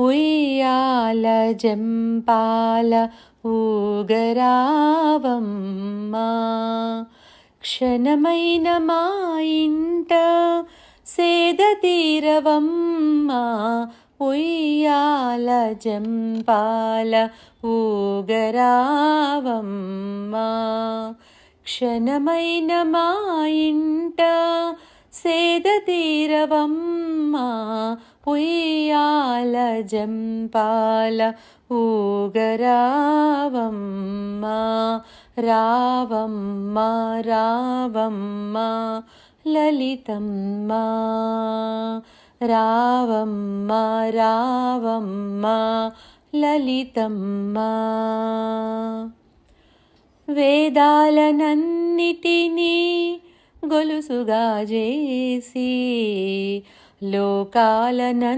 ఉయ్యాల జంపాల ఊగరావమ్మా. క్షణమైన మా ఇంట సేద తీరవమ్మా. ఉయ్యాల జంపాల ఊగరావమ్మా. క్షణమైన మా ఇంట సేద తీరవమ్మా. ఉయ్యాల జంపాల ఊగరావమ్మా రావమ్మా రావమ్మా లలితమ్మా రావమ్మా రావమ్మా లలితమ్మా వేదాలనన్నిటినీ గొలుసుగా చేసి లోకాలనన్నిటినీ